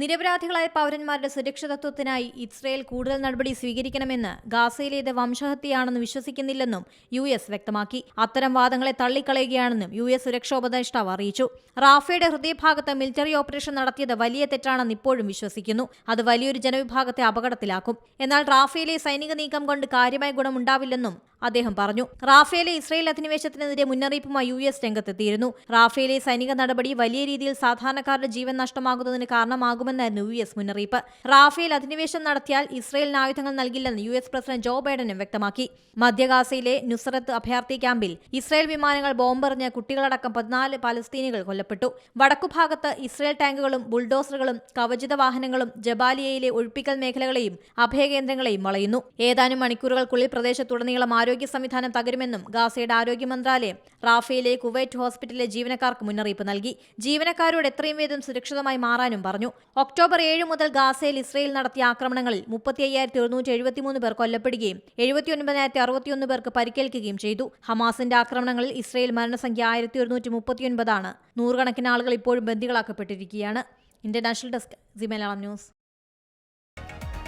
നിരപരാധികളായ പൗരന്മാരുടെ സുരക്ഷിതത്വത്തിനായി ഇസ്രയേൽ കൂടുതൽ നടപടി സ്വീകരിക്കണമെന്ന് ഗാസയിലേത് വംശഹത്യയാണെന്ന് വിശ്വസിക്കുന്നില്ലെന്നും യു എസ് വ്യക്തമാക്കി. അത്തരം വാദങ്ങളെ തള്ളിക്കളയുകയാണെന്നും യു എസ് സുരക്ഷാ ഉപദേഷ്ടാവ് അറിയിച്ചു. റാഫയുടെ ഹൃദയഭാഗത്ത് മിലിറ്ററി ഓപ്പറേഷൻ നടത്തിയത് വലിയ തെറ്റാണെന്ന് ഇപ്പോഴും വിശ്വസിക്കുന്നു. അത് വലിയൊരു ജനവിഭാഗത്തെ അപകടത്തിലാക്കും. എന്നാൽ റാഫയിലെ സൈനിക നീക്കം കൊണ്ട് കാര്യമായ ഗുണമുണ്ടാവില്ലെന്നും അദ്ദേഹം പറഞ്ഞു. റാഫേലെ ഇസ്രയേൽ അധിനിവേശത്തിനെതിരെ മുന്നറിയിപ്പുമായി യു എസ് രംഗത്തെത്തിയിരുന്നു. റാഫേലെ സൈനിക നടപടി വലിയ രീതിയിൽ സാധാരണക്കാരുടെ ജീവൻ നഷ്ടമാകുന്നതിന് കാരണമാകുമെന്നായിരുന്നു യു എസ് മുന്നറിയിപ്പ്. റാഫേൽ അധിനിവേശം നടത്തിയാൽ ഇസ്രയേലിന് ആയുധങ്ങൾ നൽകില്ലെന്ന് യു എസ് പ്രസിഡന്റ് ജോ ബൈഡനും വ്യക്തമാക്കി. മധ്യഗാസയിലെ നുസറത്ത് അഭയാർത്ഥി ക്യാമ്പിൽ ഇസ്രയേൽ വിമാനങ്ങൾ ബോംബെറിഞ്ഞ് കുട്ടികളടക്കം പതിനാല് പലസ്തീനികൾ കൊല്ലപ്പെട്ടു. വടക്കുഭാഗത്ത് ഇസ്രയേൽ ടാങ്കുകളും ബുൾഡോസറുകളും കവചിത വാഹനങ്ങളും ജബാലിയയിലെ ഒഴിപ്പിക്കൽ മേഖലകളെയും അഭയകേന്ദ്രങ്ങളെയും വളയുന്നു. ഏതാനും മണിക്കൂറുകൾക്കുള്ളിൽ പ്രദേശത്തുടനീളം ആരോഗ്യ സംവിധാനം തകരുമെന്നും ഗാസയുടെ ആരോഗ്യ മന്ത്രാലയം റാഫയിലെ കുവൈറ്റ് ഹോസ്പിറ്റലിലെ ജീവനക്കാർക്ക് മുന്നറിയിപ്പ് നൽകി. ജീവനക്കാരോട് എത്രയും വേഗം സുരക്ഷിതമായി മാറാനും പറഞ്ഞു. ഒക്ടോബർ ഏഴ് മുതൽ ഗാസയിൽ ഇസ്രയേൽ നടത്തിയ ആക്രമണങ്ങളിൽ മുപ്പത്തി അയ്യായിരത്തി എഴുന്നൂറ്റി എഴുപത്തിമൂന്ന് പേർ കൊല്ലപ്പെടുകയും എഴുപത്തിയൊൻപതിനായിരത്തി അറുപത്തിയൊന്ന് പേർക്ക് പരിക്കേൽക്കുകയും ചെയ്തു. ഹമാസിന്റെ ആക്രമണങ്ങളിൽ ഇസ്രയേൽ മരണസംഖ്യ ആയിരത്തി ഒരുന്നൂറ്റി മുപ്പത്തിയൊൻപതാണ് നൂറുകണക്കിന് ആളുകൾ ഇപ്പോഴും ബന്ദികളാക്കപ്പെട്ടിരിക്കുകയാണ്. International desk G news.